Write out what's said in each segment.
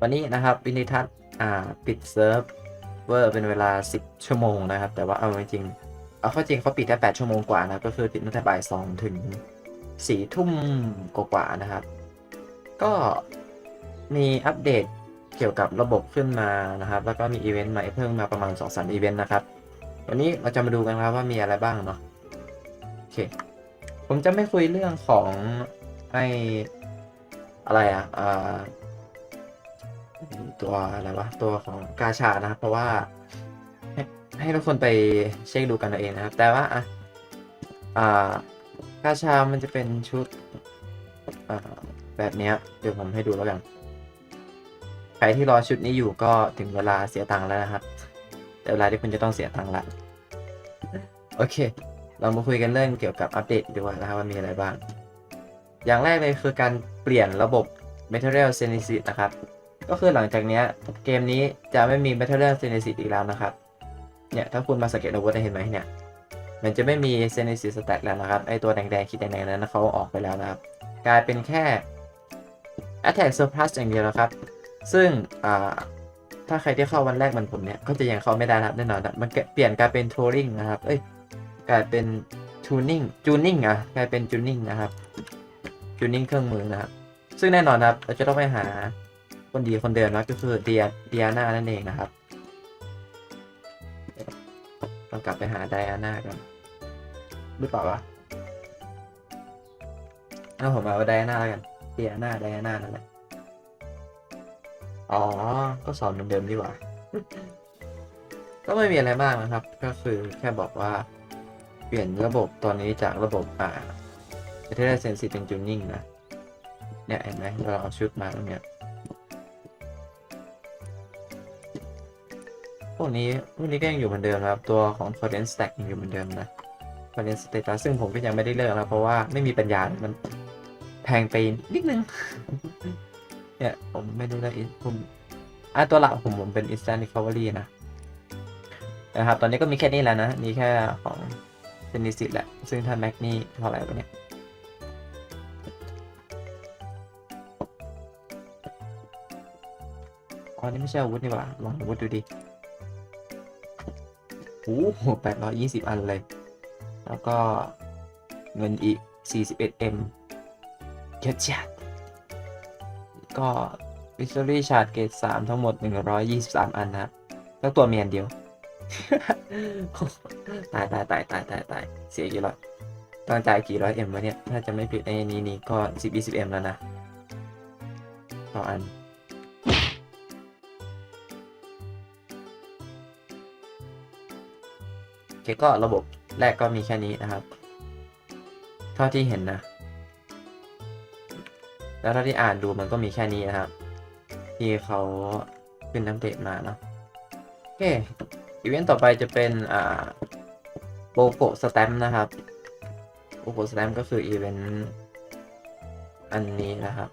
วันนี้นะครับวินิทัศน์อ่าปิดเซิร์ฟเวอร์เป็นเวลา 10 ชั่วโมงนะครับ แต่ว่าเอาจริงเอาเข้าจริงเขาปิดแค่8ชั่วโมงกว่านะก็คือปิดตั้งแต่บ่าย2ถึง4ทุ่มกว่าๆนะครับ ก็มีอัปเดตเกี่ยวกับระบบขึ้นมานะครับ แล้วก็มีอีเวนต์ใหม่เพิ่มมาประมาณ2อสอีเวนต์นะครับ วันนี้เราจะมาดูกันครับว่ามีอะไรบ้างเนาะโอเค ผมจะไม่คุยเรื่องของไออะไรอะอ่า ตัวอะไรวะตัวของกาชานะครับ เพราะว่า ให้ให้ทุกคนไปเช็คดูกันเอาเองนะครับ แต่ว่าอะอ่ากาชามันจะเป็นชุดแบบนี้เดี๋ยวผมให้ดูแล้วกัน ใครที่รอชุดนี้อยู่ก็ถึงเวลาเสียตังค์แล้วนะครับ แต่เวลาที่คุณจะต้องเสียตังค์ละโอเค เรามาคุยกันเรื่องเกี่ยวกับอัปเดตดีกว่านะครับว่ามีอะไรบ้าง อย่างแรกเลยคือการเปลี่ยนระบบ Material Genesis นะครับ ก็คือหลังจากเนี้ยเกมนี้จะไม่มี Material Genesis อีกแล้วนะครับ เนี่ยถ้าคุณมาสังเกตอาวุธได้เห็นไหมเนี่ย มันจะไม่มี Genesis Stat แล้วนะครับไอตัวแดงๆขีดแดงๆนั้นเขาออกไปแล้วนะครับ กลายเป็นแค่ Attack Surplus อย่างเดียวแล้วครับ ซึ่งอ่าถ้าใครที่เข้าวันแรกเหมันผมเนี่ย ก็จะยังเข้าไม่ได้นะครับแน่นอนนะมันเปลี่ยนกลายเป็น Touring นะครับ เอ้ยกลายเป็น Tuning Tuning อะกลายเป็น Tuning นะครับ Tuning เครื่องมือนะครับ ซึ่งแน่นอนนะครับเราจะต้องไปหา คนดีคนเดิมนะก็คือเดียเดียนานั่นเองนะครับต้องกลับไปหาไดอาน่ากันหรือเปล่าวะเอาผมเอาไดอาน่าแล้วกันเดียนาไดอาน่านั่นแหละอ๋อ ก็สอนเหมือนเดิมดีกว่า ก็ไม่มีอะไรมากนะครับ ก็คือแค่บอกว่าเปลี่ยนระบบตอนนี้จากระบบอ่าเทเลเซนซิเป็นจูนิ่งนะ เนี่ยเห็นไหมเราเอาชุดมาตรงเนี้ย วกนี้พวกนี้ก็ยังอยู่เหมือนเดิมครับ ตัวของ f o r e n Stack ยังอยู่เหมือนเดิมนะ f o r e n Status ซึ่งผมก็ยังไม่ได้เลิกนะเพราะว่าไม่มีปัญญา มันแพงไปนิดนึง เนี่ยผมไม่รู้นะผมอะตัวหลักผมผมเป็น instant recovery นะนะครับ ตอนนี้ก็มีแค่นี้แล้วนะ มีแค่ของเซนิสิตแหละ ซึ่งถ้าแม็กนี่เท่าไหร่วะเนี่ยอ๋อนี่ไม่ใช่อาวุธนี่หว่าลองอาวุธดูดิ โอ้โหแปดร้อยยี่สิบอันเลย แล้วก็เงินอีก 41M เอ็ดเอ็มยอะจัดก็ Victory Shard เกรด3ทั้งหมด123อันนะครับแล้วตัวเมียนเดียว ตายตายตายตายตายตายเสียกี่ร้อยต้องจ่ายกี่ร้อยเอ็มวะเนี่ย ถ้าจะไม่ผิดไอ้นี้นี่ก็10 20เอ็มแล้วนะต่ออัน เคก็ระบบแรกก็มีแค่นี้นะครับ เท่าที่เห็นนะ แล้วเท่าที่อ่านดูมันก็มีแค่นี้นะครับ ที่เขาขึ้นอัปเดตมาเนาะโอเคอีเวนต์ต่อไปจะเป็นอ่าโบโกสแตมนะครับโบโกสแตมก็คืออีเวนต์อันนี้นะครับ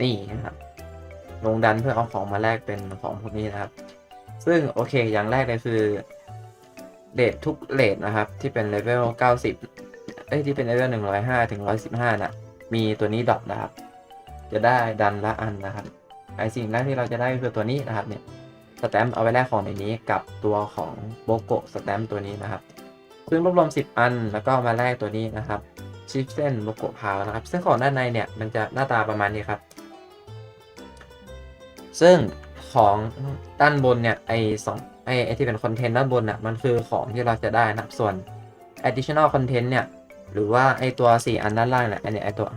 นี่นะครับ ลงดันเพื่อเอาของมาแลกเป็นของพวกนี้นะครับ ซึ่งโอเคอย่างแรกเลยคือ เลททุกเลทนะครับ ที่เป็นเลเวล90 เอ้ยที่เป็นเลเวล105 ถึง 115น่ะ มีตัวนี้ดรอปนะครับ จะได้ดันละอันนะครับ ไอสิ่งแรกที่เราจะได้ก็คือตัวนี้นะครับเนี่ยสแตมป์เอาไว้แลกของในนี้กับตัวของโบโกสแตมป์ตัวนี้นะครับ ซึ่งรวบรวม 10 อันแล้วก็มาแลกตัวนี้นะครับชิฟเซนโบโกพาวนะครับ ซึ่งของด้านในเนี่ยมันจะหน้าตาประมาณนี้ครับ ซึ่งของด้านบนเนี่ยไอสอง ไอไอที่เป็นคอนเทนต์ด้านบนน่ะมันคือของที่เราจะได้นับส่วน additional content เนี่ย หรือว่าไอตัว 4 อันด้านล่างเนี่ยอันนี้ไอตัว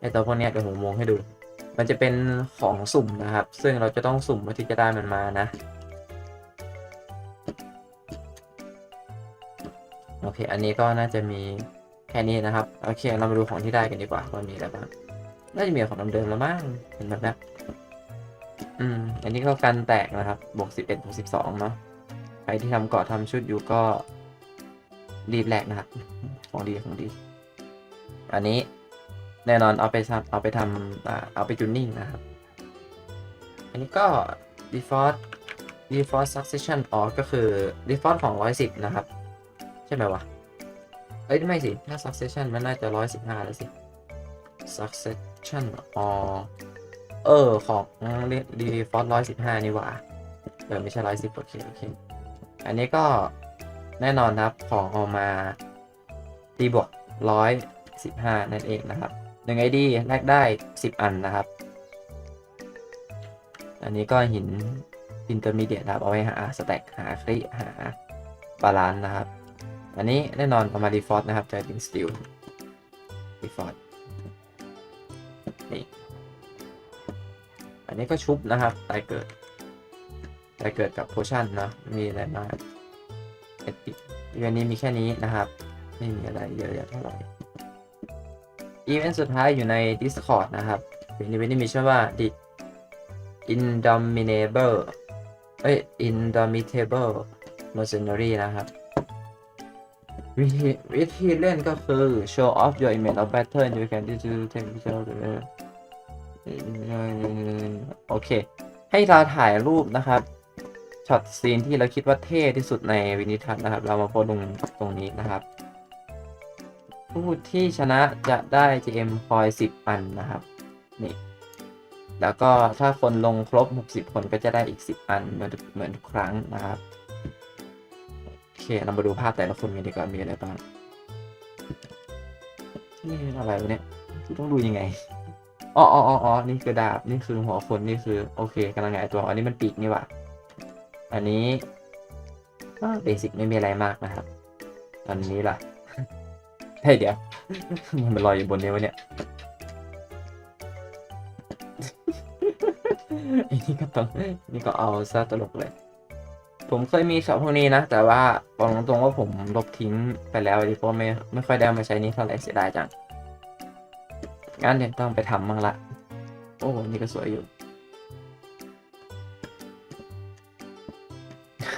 ไอตัวพวกเนี้ยเดี๋ยวผมวงให้ดู มันจะเป็นของสุ่มนะครับ ซึ่งเราจะต้องสุ่มเพื่อที่จะได้มันมานะ โอเค อันนี้ก็น่าจะมีแค่นี้นะครับ โอเค เรามาดูของที่ได้กันดีกว่าว่ามีอะไรบ้าง น่าจะมีของเดิมๆแล้วมั้งเห็นแบบแบบอืม อันนี้ก็กันแตกนะครับ บวกสิบเอ็ดบวกสิบสองเนาะ ครที่ทำเกาะทำชุดอยู่ก็รีบแลกนะครับ ของดีของดี อันนี้แน่นอนเอาไปทำเอาไปทำอ่าเอาไปจูนนิ่งนะครับ อันนี้ก็ default default succession อ๋อก็คือ default ของ 110 นะครับ ใช่ไหมวะ เอ้ย ไม่สิ ถ้า succession มันน่าจะ 115 แล้วสิ succession อ๋อเออ ของรีฟอร์ร้อยสิบห้านี่หว่า เออ ไม่ใช่ร้อยสิบโอเค โอเค อันนี้ก็แน่นอนครับของออกมาตีบวกร้อยสิบห้านั่นเองนะครับหนึ่งไอดีแลกได้สิบอันนะครับ อันนี้ก็หินอินเตอร์มีเดียนะครับเอาไว้หาสแต็กหาคลิหาบาลานซ์นะครับ อันนี้แน่นอนเอามาดีฟอร์นะครับจะเป็นสติลดีฟอร์นี่อันนี้ก็ชุบนะครับตายเกิด ตายเกิดกับโพชั่นเนาะมีอะไรมากเอ็ดอีเวนต์นี้มีแค่นี้นะครับ ไม่มีอะไรเยอะแยะเท่าไหร่อีเวนต์สุดท้ายอยู่ใน Discord นะครับอีเวนต์นี้มีชื่อว่า The Indomitable เอ้ย Indomitable Mercenary นะครับ วิธีวิธีเล่นก็คือ show off your image of battle you can do to take picture โอเค ให้เราถ่ายรูปนะครับ ช็อตซีนที่เราคิดว่าเท่ที่สุดในวินิทัศน์นะครับ เรามาโพสลงตรงนี้นะครับ ผู้ที่ชนะจะได้ GM คอย 10 อันนะครับนี่แล้วก็ถ้าคนลงครบ 60 คนก็จะได้อีก 10 อันเหมือนเหมือนทุกครั้งนะครับโอเคเรามาดูภาพแต่ละคนกันดีกว่ามีอะไรบ้างนี่อะไรวะเนี่ยต้องดูยังไงอ๋ออ๋ออ๋ออ๋อนี่คือดาบ นี่คือหัวคน นี่คือ โอเคกำลังไงตัว อันนี้มันปีกนี่หว่า อันนี้ก็เบสิกไม่มีอะไรมากนะครับตอนนี้ล่ะเฮ้ยเดี๋ยว มันลอยอยู่บนนี้วะเนี่ยอันนี้ก็ต้องนี่ก็เอาซะตลกเลย ผมเคยมีช็อปพวกนี้นะ แต่ว่าบอกตรงๆว่าผมลบทิ้งไปแล้วดิเพราะไม่ไม่ค่อยได้มาใช้นี่เท่าไหร่เสียดายจังงั้นเดี๋ยวต้องไปทำบ้างละ โอ้นี่ก็สวยอยู่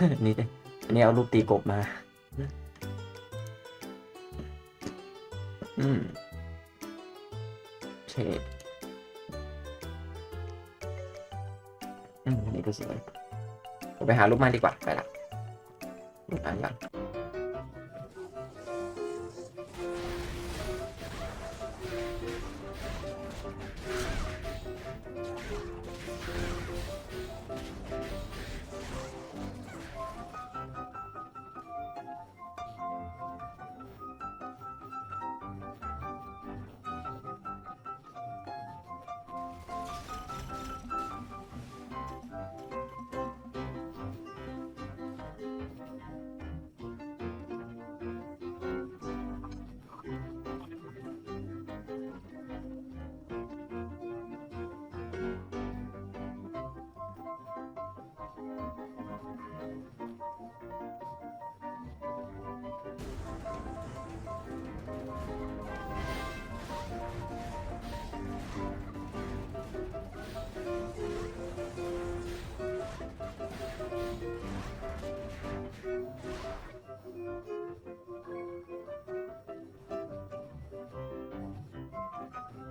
นี่อันนี้เอารูปตีกบมา อืมโอเคอืมอันนี้ก็สวยผมไปหารูปมาดีกว่า ไปละรูปอันก่อน Thank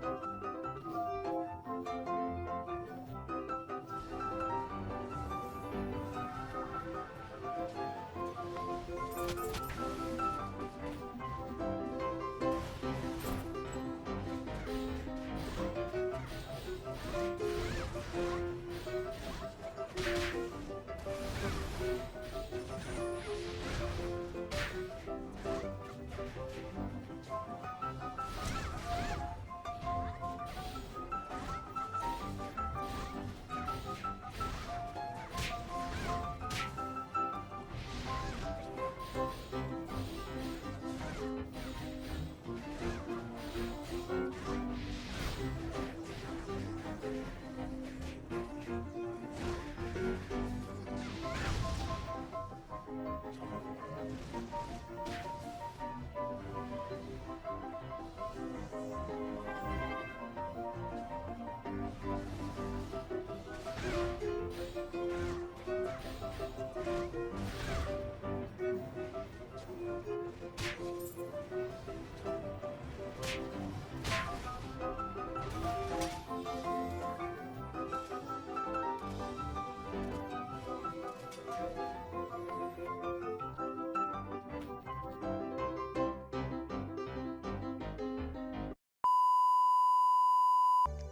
you.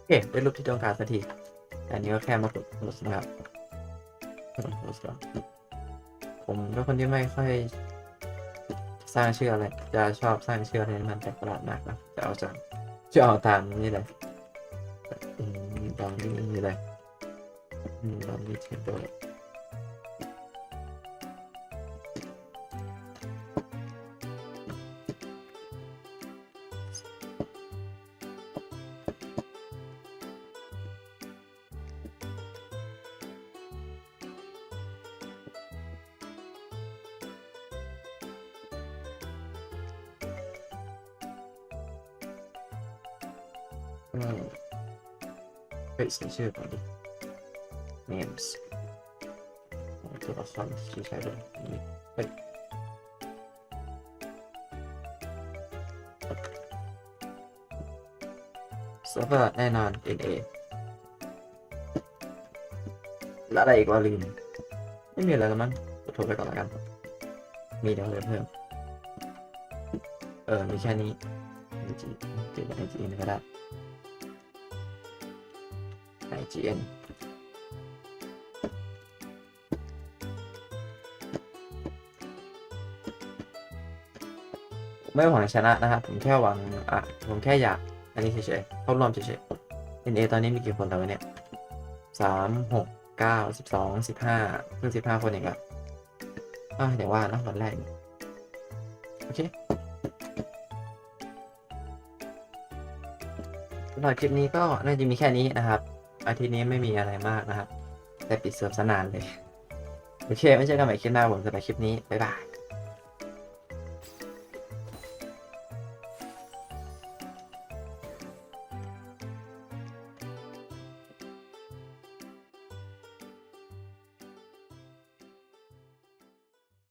เคได้รูปที่ต้องการสักทีแต่อันนี้ก็แค่มากดโพสต์นะครับกดก่อนผมเป็นคนที่ไม่ค่อยสร้างชื่ออะไร จะชอบสร้างชื่ออะไรมันแปลกประหลาดมากนะจะเอาจากจะเอาตามนี่เลยอืมตามนี้นี่เลยอืมตามนี้ถึงตัว ก็เฮ้ยใส่ชื่อก่อนดิ names ตัวละครที่ใช้ด้วยนี่เฮ้ยเซิร์ฟเวอร์แน่นอน NA แล้วอะไรอีกวะลืมไม่มีอะไรแล้วมั้งโทรไปก่อนล้วกัน มีเดี๋ยวเลยเพิ่ม เออ มีแค่นี้ IG เก็บไว้ IGN ก็ได้ IGN ไม่หวังชนะนะครับ ผมแค่หวังอะผมแค่อยาก อันนี้เฉยๆเข้ารวมเฉยๆ NA ตอนนี้มีกี่คนแล้วเนี่ยสามหกเก้าสิบสองสิบห้าเพิ่งสิบห้าคนเองอะอะเดี๋ยวว่านะวันแรก โอเคสำหรับคลิปนี้ก็น่าจะมีแค่นี้นะครับ อาทิตย์นี้ไม่มีอะไรมากนะครับแต่ปิดเสริมสนานเลย โอเค ไม่ใช่กันใหม่คลิปหน้าผมสำหรับคลิปนี้ บ๊ายบาย